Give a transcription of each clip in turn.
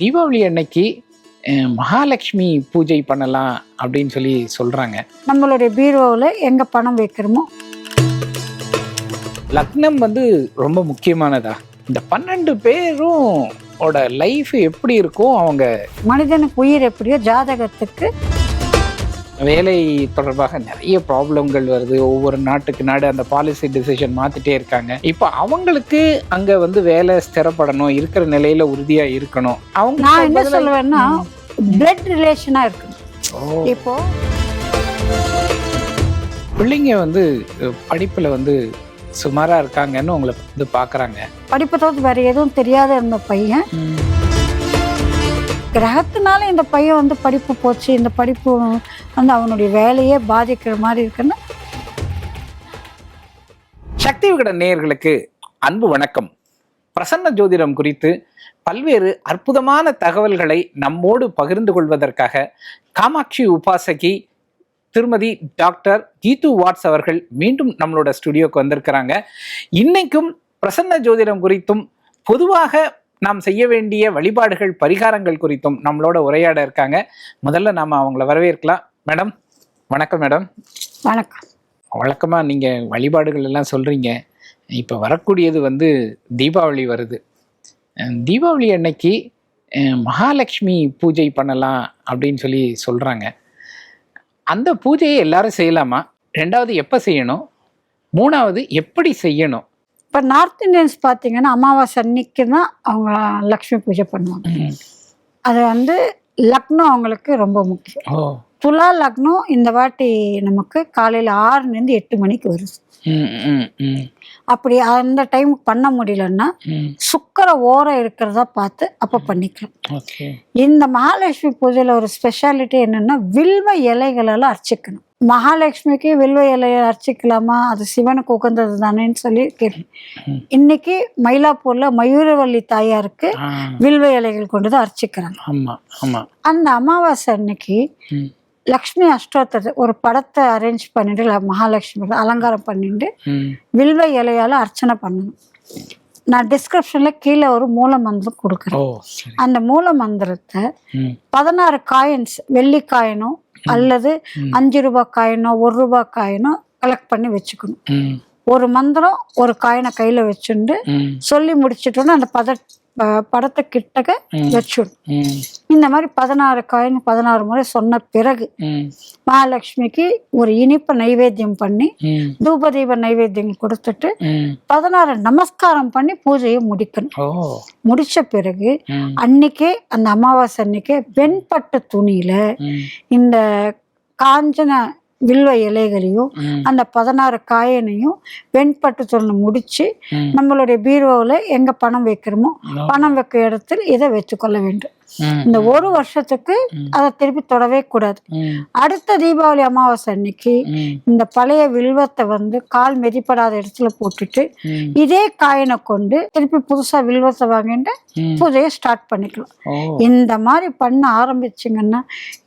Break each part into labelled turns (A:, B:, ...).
A: தீபாவளி அன்னைக்கு மகாலட்சுமி பூஜை பண்ணலாம் அப்படின்னு சொல்லி சொல்றாங்க.
B: நம்மளுடைய பீரோவில் எங்கே பணம் வைக்கிறோமோ?
A: லக்னம் வந்து ரொம்ப முக்கியமானதா? இந்த பன்னெண்டு பேரும் லைஃப் எப்படி இருக்கும் அவங்க
B: மனிதனுக்கு உயிர் எப்படியோ ஜாதகத்துக்கு
A: வேலை தொடர்பாக நிறைய ப்ராப்ளங்கள் வருது. ஒவ்வொரு நாட்டுக்கு நாடு அந்த பாலிசி டிசிஷன் மாத்திட்டே இருக்காங்க. இப்போ அவங்களுக்கு அங்க வந்து வேலை ஸ்திரப்படணும் இருக்கிற நிலையில உறுதியா இருக்கணும். அவங்க
B: நான் என்ன சொல்லுவேன்னா பிளட் ரிலேஷனாக இருக்கணும் இப்போ
A: பிள்ளைங்க வந்து படிப்புல வந்து சுமாரா இருக்காங்கன்னு உங்களை வந்து பாக்குறாங்க.
B: படிப்பை தவிர்த்து வேற எதுவும் தெரியாத இருந்த பையன். கிரகத்தினால இந்த பையன் வந்து படிப்பு போச்சு இந்த படிப்பு வந்து அவனுடைய வேலையே பாதிக்கிற மாதிரி இருக்குன்னா?
A: சக்தி விகட நேயர்களுக்கு அன்பு வணக்கம். பிரசன்ன ஜோதிடம் குறித்து பல்வேறு அற்புதமான தகவல்களை நம்மோடு பகிர்ந்து கொள்வதற்காக காமாட்சி உபாசகி திருமதி டாக்டர் கீது வாட்ஸ் அவர்கள் மீண்டும் நம்மளோட ஸ்டுடியோக்கு வந்திருக்கிறாங்க. இன்னைக்கும் பிரசன்ன ஜோதிடம் குறித்தும் பொதுவாக நாம் செய்ய வேண்டிய வழிபாடுகள் பரிகாரங்கள் குறித்தும் நம்மளோட உரையாட இருக்காங்க. முதல்ல நாம அவங்கள வரவேற்கலாம். மேடம் வணக்கம் மேடம்.
B: வணக்கம்.
A: வழக்கமாக நீங்கள் வழிபாடுகள் எல்லாம் சொல்கிறீங்க இப்போ வரக்கூடியது வந்து தீபாவளி வருது. தீபாவளி அன்னைக்கு மகாலட்சுமி பூஜை பண்ணலாம் அப்படின்னு சொல்லி சொல்கிறாங்க அந்த பூஜையை எல்லாரும் செய்யலாமா? ரெண்டாவது எப்போ செய்யணும்? மூணாவது எப்படி செய்யணும்?
B: இப்போ நார்த் இந்தியன்ஸ் பார்த்தீங்கன்னா அமாவாசை அன்னைக்கு தான் அவங்க லக்ஷ்மி பூஜை பண்ணுவாங்க. அது வந்து லக்னம் அவங்களுக்கு ரொம்ப முக்கியம். துலா லக்னம் இந்த வாட்டி நமக்கு காலையில் ஆறுலேருந்து எட்டு மணிக்கு வருது அப்படி அந்த டைம் பண்ண முடியலன்னா சுக்கர ஓரம் இருக்கிறதா பார்த்து அப்போ பண்ணிக்கலாம். இந்த மகாலட்சுமி பூஜையில் ஒரு ஸ்பெஷாலிட்டி என்னன்னா வில்வ இலைகளெல்லாம் அர்ச்சிக்கணும். மகாலட்சுமிக்கு வில்வ இலையை அர்ச்சிக்கலாமா? அது சிவனுக்கு உகந்தது தானேன்னு சொல்லி. இன்னைக்கு மயிலாப்பூர்ல மயூரவள்ளி தாயாருக்கு வில்வ இலைகள் கொண்டு தான் அர்ச்சிக்கிறாங்க. அந்த அமாவாசை அன்னைக்கு லக்ஷ்மி அஷ்டோத்தர் ஒரு படத்தை அரேஞ்ச் பண்ணிட்டு மகாலட்சுமி அலங்காரம் பண்ணிட்டு வில்வ இலையால அர்ச்சனை பண்ணணும். நான் டிஸ்கிரிப்ஷன்ல கீழே ஒரு மூல மந்திரம் கொடுக்குறேன். அந்த மூல மந்திரத்தை பதினாறு காயின்ஸ் வெள்ளி காயினோ அல்லது. அஞ்சு ரூபாய் காயினோ ஒரு ரூபாய் காயினோ கலெக்ட் பண்ணி வச்சுக்கணும். ஒரு மந்திரம் ஒரு காயினை கையில வச்சுண்டு சொல்லி முடிச்சிட்டோன்னா அந்த பத படத்தை கிட்டக்க
A: ம்.
B: வச்சுடணும்
A: ம்.
B: இந்த மாதிரி பதினாறு காயின் பதினாறு முறை சொன்ன பிறகு மகாலட்சுமிக்கு ஒரு இனிப்பு நைவேத்தியம் பண்ணி
A: ம்.
B: தூப தீப நைவேத்தியம் கொடுத்துட்டு பதினாறு நமஸ்காரம் பண்ணி பூஜையை முடிக்கணும். முடிச்ச பிறகு அன்னைக்கே அந்த அமாவாசை அன்னைக்கே வெண்பட்டு துணியில இந்த காஞ்சன வில்வ இலைகளையும் அந்த பதினாறு காயனையும் வெண்பட்டு துணி முடிச்சு நம்மளுடைய பீரோவில் எங்க பணம் வைக்கிறோமோ. பணம் வைக்க இடத்தில் இதை வச்சுக்கொள்ள வேண்டும். இந்த ஒரு வருஷத்துக்கு. அதை திருப்பி தொடவே கூடாது. அடுத்த தீபாவளி அமாவாசை அன்னைக்கு இந்த பழைய வில்வத்தை வந்து கால் மிதிப்படாத இடத்துல போட்டுட்டு இதே காயினை கொண்டு திருப்பி புதுசா வில்வத்தை வாங்கிட்டு
A: ம்.
B: பூஜையை ஸ்டார்ட் பண்ணிக்கலாம். இந்த மாதிரி பண்ண ஆரம்பிச்சிங்கன்னா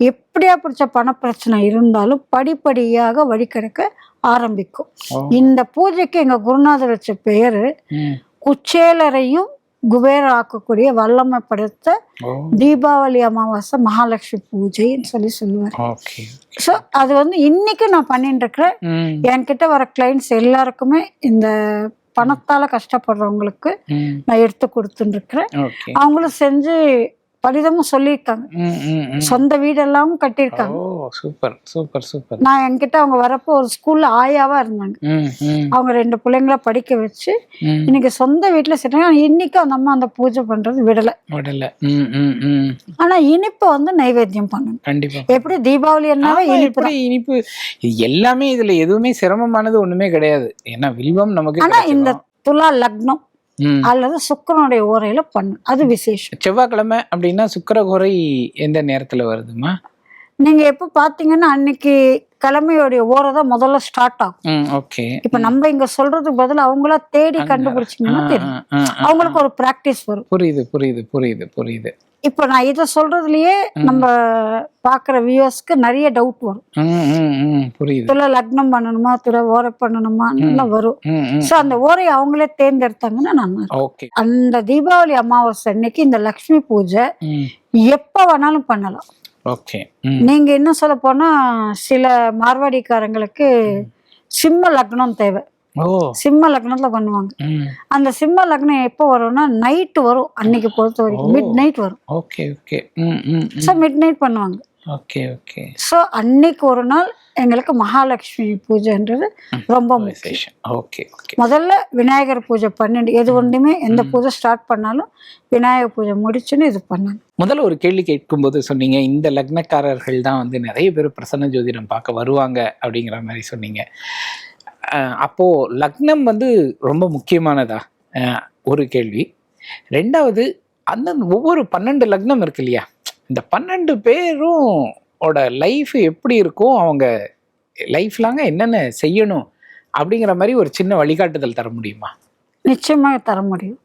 B: எப்படியா பிடிச்ச பணப்பிரச்சனை இருந்தாலும் படிப்படியாக வழிகெடுக்க ஆரம்பிக்கும். இந்த பூஜைக்கு எங்க குருநாதர் வச்ச பெயரு குச்சேலரையும் குபேர ஆக்கக்கூடிய வல்லமை படைத்த தீபாவளி அமாவாசை மகாலட்சுமி பூஜைன்னு சொல்லி சொல்லுவார். ஸோ அது வந்து இன்னைக்கு நான் பண்ணிட்டு இருக்கிறேன் என்கிட்ட வர கிளைண்ட்ஸ் எல்லாருக்குமே இந்த பணத்தால கஷ்டப்படுறவங்களுக்கு நான் எடுத்து கொடுத்துட்டு இருக்கிறேன் அவங்களும் செஞ்சு பலிதமும் சொல்லியிருக்காங்க. சொந்த வீடெல்லாம் கட்டியிருக்காங்க.
A: Oh super super super.
B: நான் என்கிட்ட அவங்க வரப்போ ஒரு ஸ்கூல்ல ஆயாவா இருந்தாங்க. அவங்க ரெண்டு பிள்ளைங்கள படிக்க வச்சு இன்னைக்கு சொந்த வீட்டுல செட்டாங்க இன்னைக்கு அந்த அம்மா அந்த பூஜை பண்றது விடல.
A: விடல.
B: ஆனா இனிப்பை வந்து நைவேத்தியம் பண்ணணும்
A: கண்டிப்பா.
B: எப்படி தீபாவளி என்னாவே
A: ஆமா,
B: இனிப்பு
A: இனிப்பு? எல்லாமே இதுல எதுவுமே சிரமமானது ஒண்ணுமே கிடையாது. ஏன்னா வில்வம் நமக்கு
B: ஆனா இந்த. துலா லக்னம். அல்லது சுக்கரனுடைய ஓரையில பண்ணு. அது விசேஷம்.
A: செவ்வாய்க்கிழமை அப்படின்னா சுக்கிரகுறை எந்த நேரத்துல வருதுமா
B: நீங்க எப்ப பாத்தீங்கன்னா அன்னைக்கு கிழமையோடைய ஓரை தான் முதல்ல ஸ்டார்ட் ஆகும்.
A: ஓகே
B: இப்ப நம்ம இங்க சொல்றதுக்கு பதிலா அவங்களா தேடி கண்டுபிடிச்சிங்கன்னா தெரியும். அவங்களுக்கு ஒரு பிராக்டிஸ் வரும்.
A: புரியுது புரியுது புரியுது புரியுது.
B: இப்போ நான் இதை சொல்றதுலயே நம்ம பாக்குற வியூவர்ஸ்க்கு நிறைய டவுட் வரும்.
A: புரியுது.
B: துளை லக்னம் பண்ணணுமா துளை ஓரை பண்ணணுமா எல்லாம் வரும். ஸோ அந்த ஓரையை அவங்களே தேர்ந்தெடுத்தாங்கன்னா நல்லா அந்த தீபாவளி அமாவாசை அன்னைக்கு இந்த லக்ஷ்மி பூஜை எப்போ வேணாலும் பண்ணலாம்.
A: ஓகே.
B: நீங்க என்ன சொல்ல போனா சில மார்வாடிக்காரங்களுக்கு சிம்ம லக்னம் தேவை. சிம்ம லக்னத்துல பண்ணுவாங்க. அந்த சிம்ம லக்னம் எப்போ வரும்னா நைட்டு வரும். அன்னைக்கு பொறுத்த வரைக்கும். மிட் நைட் வரும்.
A: Okay okay.
B: So midnight பண்ணுவாங்க.
A: Okay okay.
B: ஸோ அன்னைக்கு ஒரு நாள் எங்களுக்கு மகாலட்சுமி பூஜைன்றது ரொம்ப முக்கியம்.
A: Okay okay.
B: முதல்ல விநாயகர் பூஜை பண்ணிட்டு எது ஒன்றுமே எந்த பூஜை ஸ்டார்ட் பண்ணாலும் விநாயகர் பூஜை முடிச்சுன்னு இது பண்ணணும்
A: முதல்ல ஒரு கேள்வி கேட்கும்போது சொன்னீங்க இந்த லக்னக்காரர்கள் தான் வந்து நிறைய பேர் பிரசன்ன ஜோதிடம் பார்க்க வருவாங்க அப்படிங்கிற மாதிரி சொன்னீங்க. அஹ் அப்போ லக்னம் வந்து ரொம்ப முக்கியமானதா? ஒரு கேள்வி. ரெண்டாவது அந்த ஒவ்வொரு பன்னெண்டு லக்னம் இருக்கு இல்லையா? இந்த பன்னெண்டு பேரும் ஓட லைஃப் எப்படி இருக்கும் அவங்க லைஃப் லாங்க என்னென்ன செய்யணும் அப்படிங்கிற மாதிரி ஒரு சின்ன வழிகாட்டுதல் தர முடியுமா?
B: நிச்சயமாக தர முடியும்.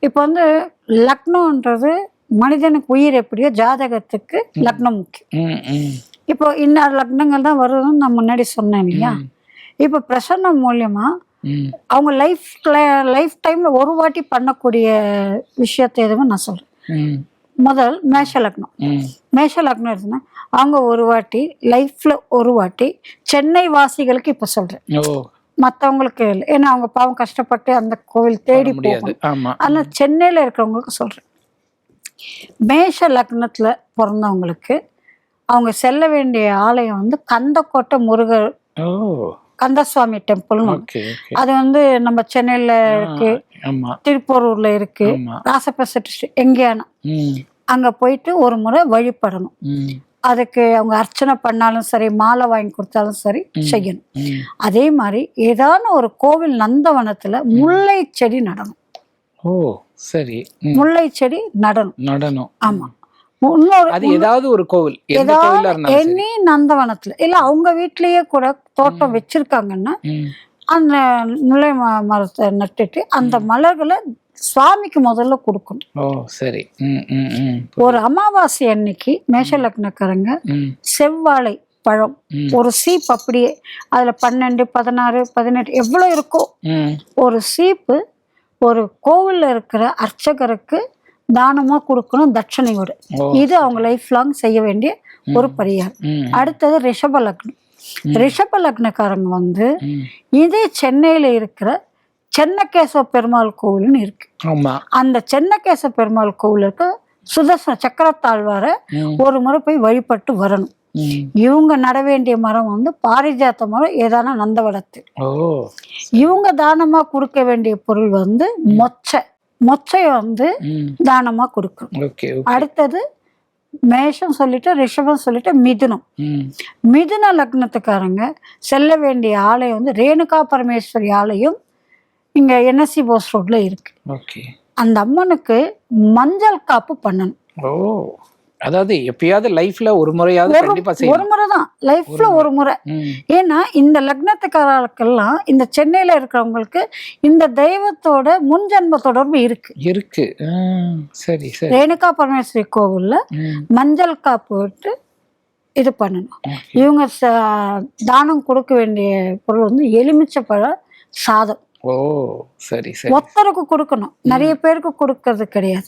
B: இப்போ வந்து லக்னம்ன்றது மனிதனுக்கு உயிர் எப்படியோ ஜாதகத்துக்கு லக்னம் முக்கியம். இப்போ இன்னொரு லக்னங்கள் தான் வருதுன்னு நான் முன்னாடி சொன்னேன் இல்லையா? இப்போ பிரசன்னம் மூலியமா. அவங்க லைஃப்ல லைஃப் டைம்ல ஒரு வாட்டி பண்ணக்கூடிய விஷயத்தை எதுவும் நான் சொல்றேன். முதல் மேஷ லக்னம். மேஷ லக்னம் இருக்குன்னா அவங்க ஒரு வாட்டி லைஃப்ல ஒரு வாட்டி சென்னை வாசிகளுக்கு இப்போ சொல்றேன்.
A: ஓ.
B: மற்றவங்களுக்கு இல்லை. ஏன்னா அவங்க பாவம் கஷ்டப்பட்டு அந்த கோவில் தேடி போகும் ஆனால் சென்னையில் இருக்கிறவங்களுக்கு சொல்கிறேன் மேஷ லக்னத்தில் பிறந்தவங்களுக்கு அவங்க செல்ல வேண்டிய ஆலயம் வந்து கந்தக்கோட்டை முருகர் கந்தசுவாமி டெம்பிள்னு அது வந்து நம்ம சென்னையில் இருக்கு.
A: ஆமா.
B: திருப்பூரூர்ல இருக்கு.
A: ஆமா.
B: ராசப்பேச டிஸ்ட்ரிக்ட் எங்கேயானா.
A: ம்.
B: அங்கே போயிட்டு ஒரு முறை வழிபடணும்.
A: ம்.
B: அதுக்கு அவங்க அர்ச்சனை பண்ணாலும் சரி மாலை வாங்கி கொடுத்தாலும் சரி செய்யணும்.
A: ம்.
B: அதே மாதிரி ஏதான ஒரு கோவில் நந்தவனத்துல முல்லை செடி நடணும்.
A: ஓ சரி. ம்.
B: முல்லை செடி நடணும்.
A: நடனம்
B: ஆமா.
A: அது ஏதாவது ஒரு கோவில்.
B: எனி நந்தவனத்துல. இல்ல அவங்க வீட்லயே கூட தோட்டம் வச்சிருக்காங்கன்னா. அந்த முல்லை மரத்தை நட்டுட்டு அந்த மலர்களை சுவாமிக்கு முதல்ல கொடுக்கணும்.
A: ஓ சரி.
B: ஒரு அமாவாசை அன்னைக்கு மேஷ லக்னக்காரங்க செவ்வாழை பழம். ஒரு சீப் அப்படியே அதுல பன்னெண்டு பதினாறு பதினெட்டு எவ்வளவு இருக்கோ ஒரு சீப்பு ஒரு கோவில்ல இருக்கிற அர்ச்சகருக்கு தானமா கொடுக்கணும் தட்சணையோட இது அவங்க லைஃப் லாங் செய்ய வேண்டிய ஒரு பரிகாரம். அடுத்தது ரிஷப லக்னம். ரிஷப லக்னக்காரங்க வந்து. இதே சென்னையில இருக்கிற சென்னகேசவ பெருமாள் கோவில்னு இருக்கு. அந்த சென்னகேசவ பெருமாள் கோவில் இருக்க சுதர்சன சக்கரத்தாழ்வார ஒரு முறை போய் வழிபட்டு வரணும். இவங்க நட வேண்டிய மரம் வந்து பாரிஜாத்த மரம் ஏதான நந்தவடத்து.
A: ஓ.
B: இவங்க தானமா கொடுக்க வேண்டிய பொருள் வந்து மொச்சை. மொச்சையை வந்து தானமா
A: ஓகே
B: அடுத்தது மேஷம் சொல்லிட்டு ரிஷபம் சொல்லிட்டு மிதுனம். மிதுன லக்னத்துக்காரங்க செல்ல வேண்டிய ஆலயம் வந்து ரேணுகா பரமேஸ்வரி ஆலயம் இங்க என்எஸ்சி போஸ் ரோட்ல இருக்கு. அந்த அம்மனுக்கு மஞ்சள் காப்பு பண்ணணும்.
A: ஓ. அதாவது எப்பயாவது லைஃப்ல ஒரு முறையாவது கண்டிப்பா
B: ஒரு முறை தான் லைஃப்ல ஒரு முறை. ஏன்னா இந்த லக்னத்துக்காரர்களுக்கெல்லாம் இந்த சென்னையில இருக்கிறவங்களுக்கு இந்த தெய்வத்தோட முன்ஜென்ம தொடர்பு இருக்கு.
A: இருக்கு. சரி சரி.
B: ரேணுகா பரமேஸ்வரி கோவில்ல மஞ்சள் காப்பு விட்டு இது பண்ணணும். இவங்க தானம் கொடுக்க வேண்டிய பொருள் வந்து எலுமிச்சப்பழ சாதம்.
A: ஓ சரி சரி.
B: ஒத்தருக்கு கொடுக்கணும். நிறைய பேருக்கு கொடுக்கறது கிடையாது.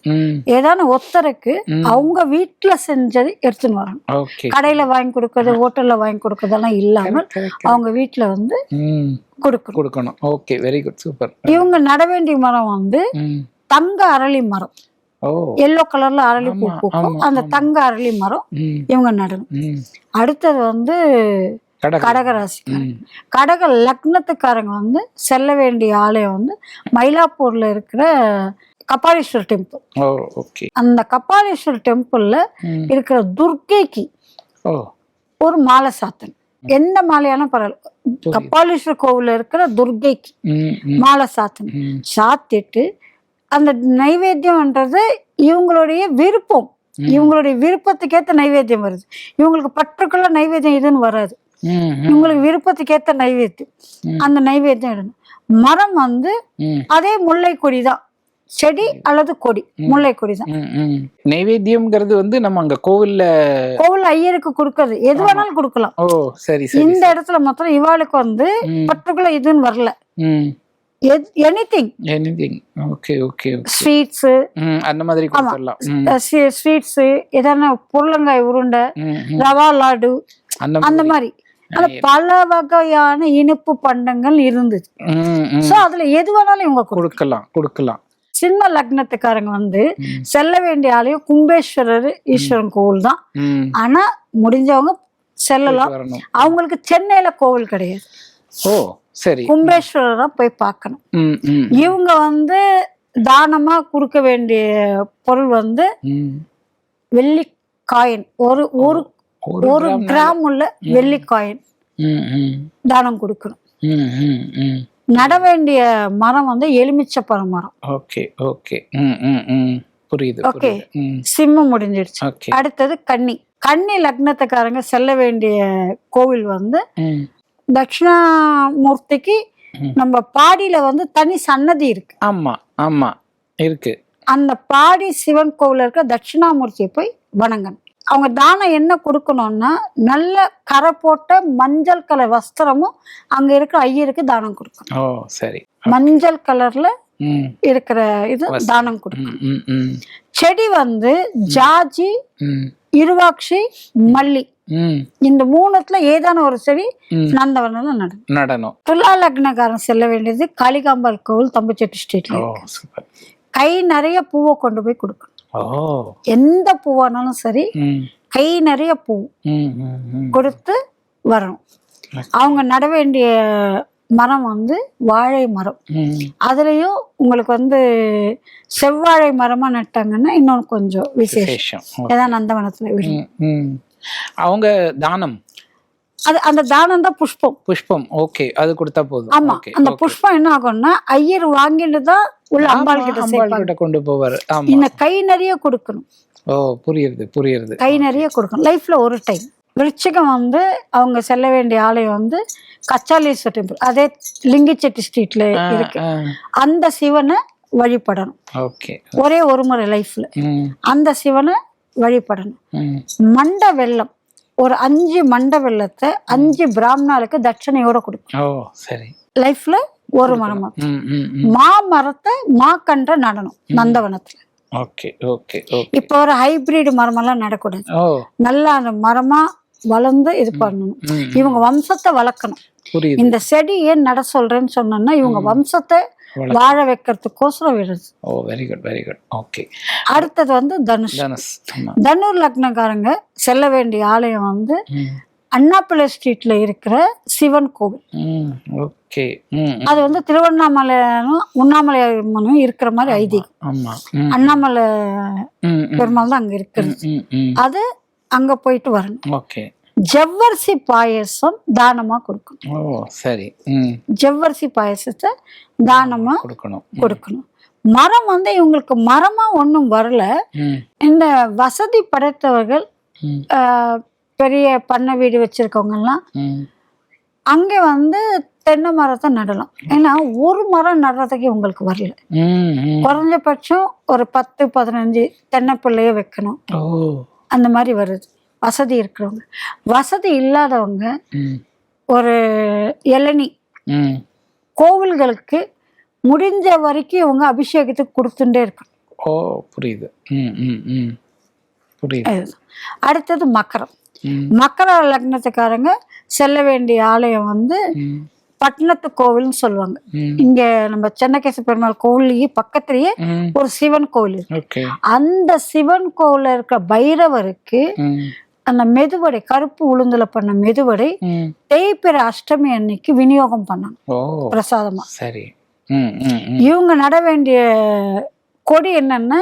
B: ஏதான ஒத்தருக்கு. அவங்க வீட்டுல செஞ்சது எடுத்துன்னு வரணும். கடையில வாங்கி கொடுக்கறது ஹோட்டல்ல வாங்கி கொடுக்கறதெல்லாம் இல்லாமல் அவங்க வீட்டுல வந்து கொடுக்கணும்.
A: கொடுக்கணும். ஓகே வெரி குட் சூப்பர்
B: இவங்க நட வேண்டிய மரம் வந்து தங்க அரளி மரம். எல்லோ கலர்ல அரளி பூ பூக்கும். அந்த. தங்க அரளி மரம் இவங்க நடணும். அடுத்தது வந்து கடகராசி கடக லக்னத்துக்காரங்க வந்து செல்ல வேண்டிய ஆலயம் வந்து மயிலாப்பூர்ல இருக்கிற கபாலீஸ்வர் டெம்பிள் அந்த கபாலீஸ்வர் டெம்பிள்ல இருக்கிற துர்க்கைக்கு ஒரு மாலை சாத்தணும் எந்த மாலையாலும் பரவாயில்ல. கபாலீஸ்வர் கோவில்ல இருக்கிற
A: ம்
B: மாலை சாத்தணும்
A: ம்.
B: சாத்திட்டு அந்த நைவேத்தியம்ன்றது இவங்களுடைய விருப்பம். இவங்களுடைய விருப்பத்துக்கேத்த நைவேத்தியம் வருது. இவங்களுக்கு பர்டிகுலர் நைவேத்தியம் இதுன்னு வராது. இவங்களுக்கு விருப்பத்துக்கேத்த நைவேத்தியம்.
A: ம்.
B: அந்த நைவேத்தியம் இடணும் மரம் வந்து அதே முல்லை கொடி தான் செடி அல்லது கொடி முல்லை கொடி தான்.
A: நைவேத்தியம்ங்கிறது வந்து நம்ம அங்க கோவில்ல
B: கோவில் ஐயருக்கு கொடுக்கறது. எது வேணாலும் கொடுக்கலாம்.
A: ஓ சரி
B: இந்த இடத்துல மாத்திரம் இவாளுக்கு வந்து பர்டிகுலர் இதுன்னு வரல.
A: ம்.
B: Anything
A: anything. Okay okay
B: sweets
A: அந்த மாதிரி
B: ஸ்வீட்ஸு எதனா புடலங்காய் உருண்டை. ரவா லாடு
A: அந்த மாதிரி.
B: பல வகையான இனிப்பு பண்டங்கள்
A: ம்.
B: சோ அதுல எது வேணாலும் இவங்க கொடு
A: கொடுக்கலாம் கொடுக்கலாம்.
B: சின்ன லக்னத்துக்காரங்க வந்து செல்ல வேண்டிய ஆலயம் கும்பேஸ்வரர் ஈஸ்வரன் கோவில் தான். ஆனா முடிஞ்சவங்க செல்லலாம். அவங்களுக்கு சென்னையில கோவில் கிடையாது.
A: ஓ சரி.
B: கும்பேஸ்வரர் தான் போய் பார்க்கணும். இவங்க வந்து தானமா கொடுக்க வேண்டிய பொருள் வந்து. வெள்ளி காயின். ஒரு ஒரு
A: ஒரு கிராம்
B: உள்ள வெள்ளி காயின் தானம் கொடுக்கணும். நட வேண்டிய மரம் வந்து எலுமிச்சப்பழ மரம்.
A: Okay okay. புரியுது ம்,
B: சிம்மம் முடிஞ்சிடுச்சு
A: ஓகே.
B: அடுத்தது கன்னி. கன்னி லக்னத்துக்காரங்க செல்ல வேண்டிய கோவில் வந்து தட்சிணாமூர்த்திக்கு. நம்ம பாடியில வந்து தனி சன்னதி இருக்கு.
A: ஆமா ஆமா. இருக்கு.
B: அந்த பாடி சிவன் கோவில்ல இருக்க தட்சிணாமூர்த்தியை போய் வணங்கணும். அவங்க தானம் என்ன கொடுக்கணும்னா நல்ல கரை போட்ட மஞ்சள் கலர் வஸ்திரமும் அங்க இருக்கிற ஐயருக்கு தானம் கொடுக்கணும்.
A: ஓ சரி.
B: மஞ்சள் கலர்ல இருக்கிற இது. தானம் கொடுக்கணும். செடி வந்து ஜாஜி இருவாட்சி மல்லி. இந்த மூணுத்துல ஏதான ஒரு செடி. நந்தவனம்
A: நடனம்
B: துலா லக்னக்காரன் செல்ல வேண்டியது காளிகாம்பாள் கோவில் தம்பச்செட்டி ஸ்ட்ரீட்ல கை நிறைய பூவை கொண்டு போய் கொடுக்கணும். எந்த பூவானாலும் சரி கை நிறைய பூ. கொடுத்து வரணும் அவங்க நட வேண்டிய மரம் வந்து வாழை மரம். அதுலயும் உங்களுக்கு வந்து செவ்வாழை மரமா நட்டாங்கன்னா இன்னொன்று கொஞ்சம் விசேஷம். ஏதாவது நந்தவனத்துல.
A: அவங்க தானம்.
B: அது அந்த தானம் தான் புஷ்பம்.
A: புஷ்பம். ஓகே அது கொடுத்தா போதும்.
B: ஆமா. அந்த புஷ்பம் என்ன ஆகும்னா ஐயர் வாங்கிட்டு தான் உள்ள அம்பாள் கிட்ட
A: அம்பாள் கிட்ட கொண்டு போவார். ஆமா.
B: இந்த கை நிறைய கொடுக்கணும்.
A: ஓ புரியுது புரியுது.
B: கை நிறைய கொடுக்கணும். லைஃப்ல ஒரு டைம் விருச்சிகம் வந்து அவங்க செல்ல வேண்டிய ஆலயம் வந்து கச்சாலீஸ்வர் டெம்பிள் அதே லிங்கிச்செட்டி ஸ்ட்ரீட்ல இருக்கு. அந்த சிவனை வழிபடணும்.
A: ஓகே
B: ஒரே ஒரு முறை லைஃப்ல அந்த சிவனை வழிபடணும். மண்ட வெள்ளம். ஒரு அஞ்சு மண்ட வெள்ளத்தை அஞ்சு பிராமணாளுக்கு தட்சணையோட கொடுக்கும்.
A: ஓ சரி.
B: லைஃப்ல ஒரு மரமா?
A: ம்,
B: மரத்தை மா கன்ற நடணும் நந்தவனத்துல.
A: ஓகே ஓகே
B: இப்போ ஒரு ஹைபிரிட் மரமெல்லாம் நடக்கூடாது.
A: ஓ.
B: நல்லா அந்த மரமா வளர்ந்து இது பண்ணணும். இவங்க வம்சத்தை வளர்க்கணும். இந்த செடி ஏன் நட சொல்றேன்னு சொன்னோம்னா இவங்க வம்சத்தை. வாழ வைக்கிறதுக்கோசரம் விடுறது
A: ஓ very good very good okay
B: அடுத்தது வந்து தனுஷ்.
A: தனுஷ்.
B: தனுர் லக்னக்காரங்க செல்ல வேண்டிய ஆலயம் வந்து அண்ணாப்பிள்ளை ஸ்ட்ரீட்ல இருக்கிற சிவன் கோவில்.
A: ஓகே.
B: அது வந்து திருவண்ணாமலையும் உண்ணாமலை அம்மனும் இருக்கிற மாதிரி ஐதீகம். அண்ணாமலை பெருமாள் தான் அங்க இருக்கிறது.
A: ம்.
B: அது அங்க போயிட்டு வரணும்.
A: ஓகே
B: ஜவ்வரிசி பாயசம் தானமா கொடுக்கணும்.
A: சரி.
B: ஜவ்வரிசி பாயசத்தை தானமா
A: கொடுக்கணும்.
B: கொடுக்கணும். மரம் வந்து இவங்களுக்கு மரமா ஒன்றும் வரல. இந்த வசதி படைத்தவர்கள் பெரிய பண்ணை வீடு வச்சிருக்கவங்க எல்லாம். அங்கே வந்து தென்னை மரத்தை நடலாம். ஏன்னா ஒரு மரம் நடுறதுக்கு உங்களுக்கு வரல. குறைஞ்சபட்சம் ஒரு பத்து பதினஞ்சு தென்னை பிள்ளைய வைக்கணும். அந்த மாதிரி வருது. வசதி இருக்கிறவங்க. வசதி இல்லாதவங்க ஒரு இளநி. கோவில்களுக்கு முடிஞ்ச வரைக்கும் இவங்க அபிஷேகத்துக்கு கொடுத்துட்டே இருக்கணும்.
A: ஓ புரியுது.
B: அடுத்தது மக்கரம். மக்கர லக்னத்துக்காரங்க செல்ல வேண்டிய ஆலயம் வந்து பட்டணத்து கோவில்னு சொல்லுவாங்க. இங்க நம்ம சென்னகேச பெருமாள் கோவிலையே பக்கத்திலேயே. ஒரு சிவன் கோவில் இருக்கு. அந்த சிவன் கோவில்ல இருக்க பைரவருக்கு அந்த மெதுவடை கருப்பு உளுந்துல பண்ண மெதுவடை. தேய்பிற அஷ்டமி அன்னைக்கு விநியோகம் பண்ணாங்க பிரசாதமா
A: சரி
B: இவங்க நட வேண்டிய கொடி என்னன்னா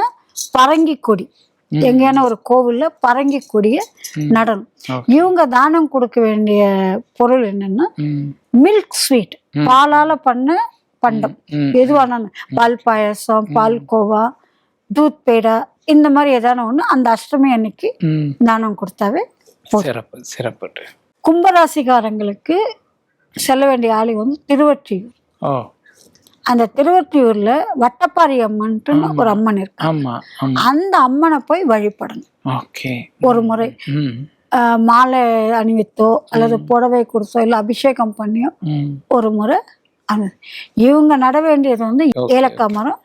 B: பரங்கி கொடி. எங்கேயான ஒரு கோவில்ல பரங்கி கொடிய. நடனம். இவங்க தானம் கொடுக்க வேண்டிய பொருள் என்னன்னா மில்க் ஸ்வீட். பாலால பண்ண பண்டம். எதுவான பால் பாயாசம் பால்கோவா தூத் பேடா இந்த மாதிரி ஏதான ஒண்ணு அந்த அஷ்டமி அன்னைக்கு. தானம் கொடுத்தாவே
A: சிறப்பு சிறப்பு
B: கும்பராசிக்காரங்களுக்கு செல்ல வேண்டிய ஆலயம் வந்து திருவொற்றியூர். அந்த திருவொற்றியூர்ல வட்டப்பாரி அம்மன்ட்டு ஒரு அம்மன் இருக்கு அந்த அம்மனை போய் வழிபடணும்.
A: ஓகே.
B: ஒரு முறை. மாலை அணிவித்தோ அல்லது புடவை கொடுத்தோ இல்லை அபிஷேகம் பண்ணியோ ஒரு முறை இவங்க நட வேண்டியது வந்து ஏலக்காய் மரம்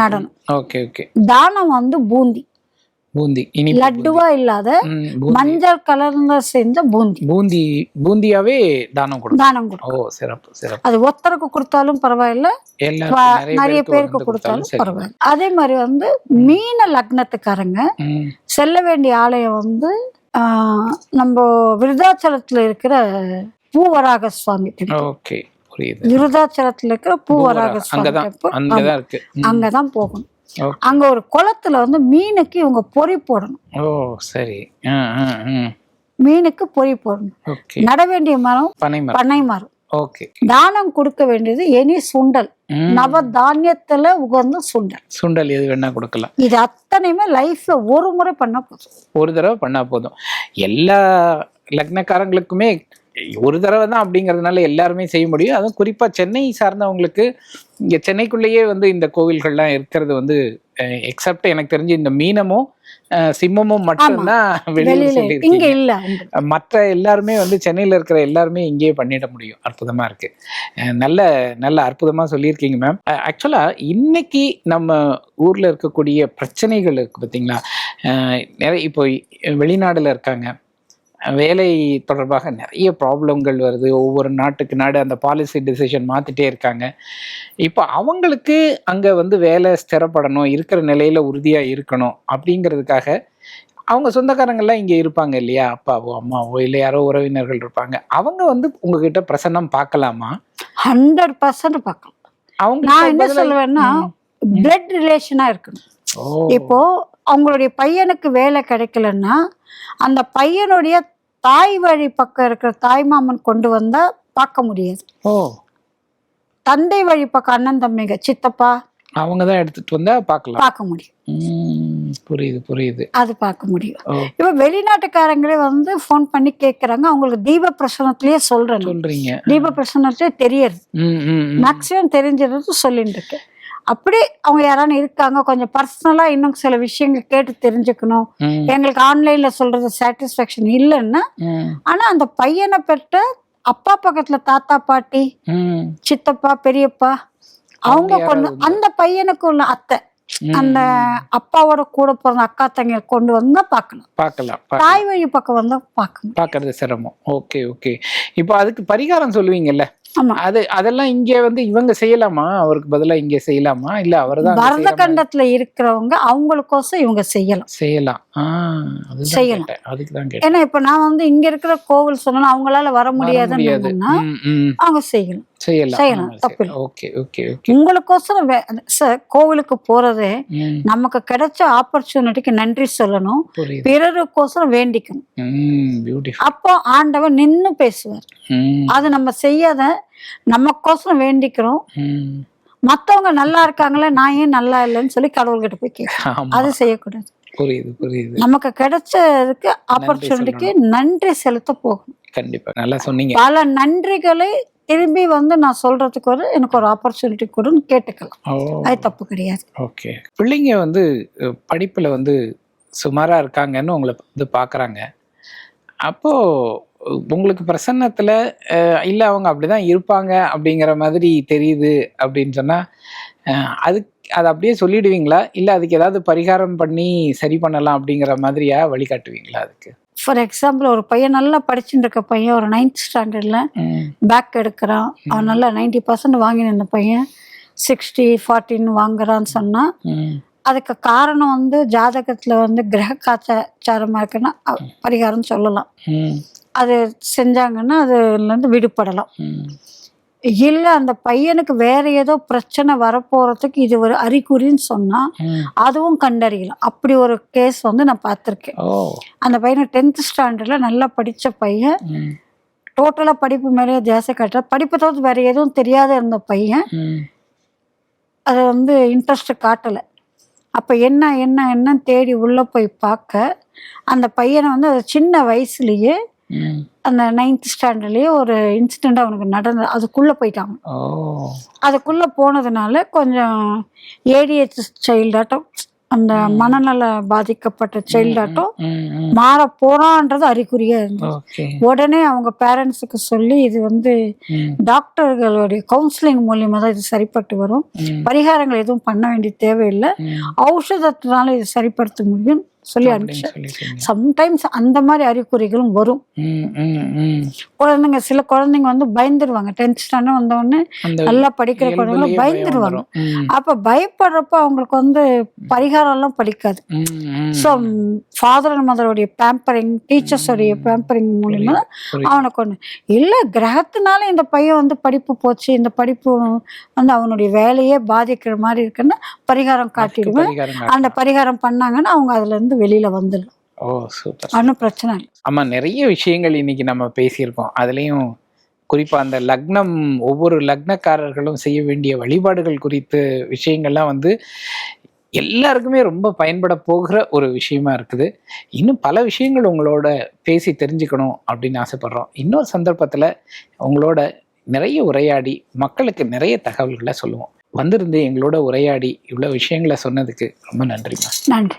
B: நடணும்
A: ஓகே ஓகே.
B: தானம் வந்து பூந்தி.
A: பூந்தி இனி
B: லட்டுவா இல்லாத மஞ்சள் கலர்ல செஞ்ச பூந்தி.
A: பூந்தி பூந்தியாவே தானம் கொடுக்கும்.
B: தானம் கொடுக்கும்.
A: ஓ சிறப்பு சிறப்பு.
B: அது ஒருத்தருக்கு கொடுத்தாலும் பரவாயில்ல. நிறைய பேருக்கு கொடுத்தாலும். பரவாயில்ல. அதே மாதிரி வந்து மீன லக்னத்துக்காரங்க செல்ல வேண்டிய ஆலயம் வந்து நம்ம விருதாச்சலத்துல இருக்கிற பூவராக சுவாமி.
A: ஓகே. புரியுது
B: விருதாச்சலத்துல இருக்கிற பூவராக
A: அங்கதான் இருக்கு.
B: அங்கதான் போகணும். அங்க ஒரு குளத்துல வந்து மீனுக்கு இவங்க பொறி போடணும்.
A: ஓ சரி.
B: மீனுக்கு பொறி போடணும். நட வேண்டிய மரம் பண்ணை மரம்.
A: ஓகே.
B: தானம் கொடுக்க வேண்டியது எனி சுண்டல். நவ தானியத்துல உகந்த சுண்டல்.
A: சுண்டல் எது வேணா கொடுக்கலாம்.
B: இது அத்தனையுமே லைஃப்ல ஒரு முறை பண்ண போதும்.
A: ஒரு தடவை பண்ணா போதும். எல்லா லக்னக்காரங்களுக்குமே ஒரு தடவை தான் அப்படிங்கிறதுனால எல்லாருமே செய்ய முடியும். அதுவும் குறிப்பா சென்னை சார்ந்தவங்களுக்கு இங்க சென்னைக்குள்ளேயே வந்து இந்த கோவில்கள்லாம் இருக்கிறது வந்து எக்ஸப்ட் எனக்கு தெரிஞ்சு இந்த மீனமும் சிம்மமும் மட்டும்தான் வெளியில
B: இங்க இல்ல.
A: மற்ற எல்லாருமே வந்து சென்னையில் இருக்கிற எல்லாருமே இங்கேயே பண்ணிட முடியும். அற்புதமாக இருக்கு. நல்ல நல்ல அற்புதமாக சொல்லியிருக்கீங்க மேம் ஆக்சுவலாக இன்னைக்கு நம்ம ஊரில் இருக்கக்கூடிய பிரச்சனைகள் இருக்கு பார்த்தீங்களா நிறைய இப்போ வெளிநாடுல இருக்காங்க. வேலை தொடர்பாக நிறைய ப்ராப்ளங்கள் வருது. ஒவ்வொரு நாட்டுக்கு நாடு அந்த பாலிசி டிசிஷன் மாற்றிட்டே இருக்காங்க. இப்போ அவங்களுக்கு அங்கே வந்து வேலை ஸ்திரப்படணும் இருக்கிற நிலையில் உறுதியாக இருக்கணும் அப்படிங்கிறதுக்காக அவங்க சொந்தக்காரங்கெல்லாம் இங்கே இருப்பாங்க இல்லையா? அப்பாவோ அம்மாவோ இல்லை யாரோ உறவினர்கள் இருப்பாங்க. அவங்க வந்து உங்ககிட்ட பிரசன்னம் பார்க்கலாமா?
B: ஹண்ட்ரட் பர்சன்ட் பார்க்கலாம்.
A: அவங்க
B: நான் என்ன சொல்லுவேன்னா பிளட் ரிலேஷனா இருக்கணும். இப்போ அவங்களுடைய பையனுக்கு வேலை கிடைக்கலன்னா அந்த பையனுடைய தாய் வழி பக்கம் இருக்கிற தாய் மாமன் கொண்டு வந்தா பார்க்க முடியாது.
A: ஓ.
B: தந்தை வழி பக்கம் அண்ணன் தம்பிங்க சித்தப்பா.
A: அவங்க தான் எடுத்துட்டு வந்தா பார்க்கலாம்.
B: பார்க்க முடியும்.
A: புரியுது புரியுது.
B: அது பார்க்க முடியும். இப்போ வெளிநாட்டுக்காரங்களே வந்து ஃபோன் பண்ணி கேட்குறாங்க அவங்களுக்கு தீப பிரசனத்திலேயே சொல்றேன்.
A: சொல்றீங்க.
B: தீப பிரசனத்திலே தெரியுது
A: ம், ம், ம்.
B: மேக்ஸிமம் தெரிஞ்சது சொல்லிட்டு இருக்கேன். அப்படி அவங்க யாரான இருக்காங்க கொஞ்சம் பர்சனலாக இன்னும் சில விஷயங்கள் கேட்டு தெரிஞ்சுக்கணும். எங்களுக்கு ஆன்லைன்ல சொல்றது சாட்டிஸ்ஃபேக்ஷன் இல்லைன்னா ஆனா அந்த பையனை பெற்ற அப்பா பக்கத்துல தாத்தா பாட்டி சித்தப்பா பெரியப்பா அவங்க கொண்டு அந்த பையனுக்கு உள்ள அத்தை. அந்த அப்பாவோட கூட பிறந்த அக்கா தங்க கொண்டு வந்தா
A: பார்க்கலாம். பா-
B: தாய் வழி பக்கம் வந்தா பார்க்கணும்.
A: பார்க்கறது சிரமம். Okay okay. இப்போ அதுக்கு பரிகாரம் சொல்லுவீங்கல்ல?
B: ஆமா.
A: அது அதெல்லாம் இங்க வந்து இவங்க செய்யலாமா? அவருக்கு பதிலா இங்க செய்யலாமா? இல்ல அவர்தான்
B: பரத கண்டத்துல இருக்கிறவங்க அவங்களுக்கோசம் இவங்க செய்யலாம்.
A: செய்யலாம்.
B: செய்யலாம்.
A: அதுக்கு
B: ஏன்னா இப்ப நான் வந்து இங்க இருக்கிற கோவில் சொன்னா அவங்களால வர
A: வர முடியாது.
B: முடியாதுன்னா. அவங்க செய்யலாம்
A: செய்யலாம்.
B: தப்பு
A: சரி. Okay okay okay.
B: உங்களுக்கோசரம் வே- சார் கோவிலுக்கு போறதே நமக்கு கிடைச்ச ஆப்பர்ச்சுனிட்டிக்கு நன்றி சொல்லணும். பிறருக்கோசரம் வேண்டிக்கணும். அப்போ ஆண்டவன் நின்னு பேசுவார். அது நம்ம செய்யாத நமக்கோசரம் வேண்டிக்கிறோம். மத்தவங்க நல்லா இருக்காங்களே நான் ஏன் நல்லா இல்லைன்னு சொல்லி கடவுள்கிட்ட போய் கேட்கணும். அது செய்யக்கூடாது.
A: புரியுது புரியுது.
B: நமக்கு கிடைச்சதுக்கு ஆப்பர்ச்சுனிட்டிக்கு நன்றி செலுத்த போகணும்.
A: கண்டிப்பா. நல்லா சொன்னீங்க.
B: பல நன்றிகளை திரும்பி வந்து நான் சொல்றதுக்கு ஒரு எனக்கு ஒரு ஆப்பர்ச்சுனிட்டி கொடுன்னு கேட்டுக்கலாம். அது தப்பு கிடையாது.
A: ஓகே. பிள்ளைங்க வந்து படிப்புல வந்து சுமாரா இருக்காங்கன்னு உங்களை வந்து பார்க்கறாங்க அப்போ அஹ், உங்களுக்கு பிரசன்னத்துல இல்ல அவங்க அப்படிதான் இருப்பாங்க அப்படிங்கிற மாதிரி தெரியுது அப்படின்னு சொன்னா அஹ், அதுக்கு அதை அப்படியே சொல்லிடுவீங்களா? இல்ல அதுக்கு ஏதாவது பரிகாரம் பண்ணி சரி பண்ணலாம் அப்படிங்கிற மாதிரியா வழிகாட்டுவீங்களா அதுக்கு?
B: ஃபார் எக்ஸாம்பிள் ஒரு பையன் நல்லா படிச்சுட்டு இருக்க பையன் ஒரு நைன்த் ஸ்டாண்டர்ட்ல பேக் எடுக்கிறான். அவன் நல்லா நைன்டி பர்சன்ட் வாங்கின இந்த பையன் சிக்ஸ்டி ஃபார்ட்டின்னு வாங்குறான்னு சொன்னா
A: ம்,
B: அதுக்கு காரணம் வந்து ஜாதகத்துல வந்து கிரக காச்சாரமா இருக்குன்னா பரிகாரம் சொல்லலாம். அது செஞ்சாங்கன்னா அதுல இருந்து விடுபடலாம். இல்ல அந்த பையனுக்கு வேற ஏதோ பிரச்சனை வரப்போறதுக்கு இது ஒரு அறிகுறின்னு சொன்னா. அதுவும் கண்டறியலாம். அப்படி ஒரு கேஸ் வந்து நான் பார்த்துருக்கேன். அந்த பையனை டென்த் ஸ்டாண்டர்ட்ல நல்லா படிச்ச பையன்.
A: ம்,
B: டோட்டலா படிப்பு மேலேயே தியாசை காட்டுற படிப்பை தவிர்த்து வேற எதுவும் தெரியாத இருந்த பையன். அதை வந்து இன்ட்ரெஸ்ட் காட்டலை. அப்போ என்ன என்ன என்னன்னு தேடி உள்ளே போய் பார்க்க அந்த பையனை வந்து அது சின்ன வயசுலயே. அந்த நைன்த் ஸ்டாண்டர்ட்லயே ஒரு இன்சிடென்ட் அவனுக்கு நடந்தது அதுக்குள்ள போயிட்டாங்க அதுக்குள்ள போனதுனால கொஞ்சம் ஏடிஹெச் சைல்டாட்டம் அந்த மனநல பாதிக்கப்பட்ட சைல்டாட்டம். மாற போறான்றது அறிகுறியா இருந்தது. உடனே அவங்க பேரண்ட்ஸுக்கு சொல்லி இது வந்து டாக்டர்களுடைய கவுன்சிலிங் மூலியமா தான் இது சரிப்பட்டு வரும். பரிகாரங்கள் எதுவும் பண்ண வேண்டிய தேவையில்லை. ஔஷதத்தினால இது சரிப்படுத்த முடியும். சொல்லி
A: சொல்லிட்டீங்க.
B: சம்டைம்ஸ் அந்த மாதிரி அறிகுறிகளும் வரும். குழந்தைங்க சில குழந்தைங்க வந்து பயந்துருவாங்க. டென்த் ஸ்டாண்டர்ட் வந்த உடனே
A: அந்த
B: நல்லா படிக்கிற குழந்தைங்க பயந்துருவாங்க. அப்ப பயப்படுறப்ப அவங்களுக்கு வந்து பரிகாரம் எல்லாம் படிக்காது. ஸோ ஃபாதர் அண்ட் மதருடைய பேம்பரிங் டீச்சர்ஸோடைய பேம்பரிங் மூலியமா. அவனுக்கு ஒன்று இல்லை கிரகத்தினால இந்த பையன் வந்து படிப்பு போச்சு இந்த படிப்பு வந்து அவனுடைய வேலையே பாதிக்கிற மாதிரி இருக்குன்னா பரிகாரம் காட்டிடுவேன். அந்த பரிகாரம் பண்ணாங்கன்னா அவங்க அதுல இருந்து வெளியில வந்துடலாம்
A: ஓ சூப்பர்
B: ஒன்றும் பிரச்சனை இல்லை.
A: ஆமா நிறைய விஷயங்கள் இன்னைக்கு நம்ம பேசியிருக்கோம். அதுலயும் குறிப்பா அந்த லக்னம் ஒவ்வொரு லக்னக்காரர்களும் செய்ய வேண்டிய வழிபாடுகள் குறித்து விஷயங்கள்லாம் வந்து எல்லாருக்குமே ரொம்ப பயன்பட போகிற ஒரு விஷயமா இருக்குது. இன்னும் பல விஷயங்கள் உங்களோட பேசி தெரிஞ்சுக்கணும் அப்படின்னு ஆசைப்படுறோம். இன்னொரு சந்தர்ப்பத்துல உங்களோட நிறைய உரையாடி மக்களுக்கு நிறைய தகவல்களை சொல்லுவோம். வந்திருந்து எங்களோட உரையாடி இவ்வளவு விஷயங்களை சொன்னதுக்கு ரொம்ப நன்றிம்மா.
B: நன்றி.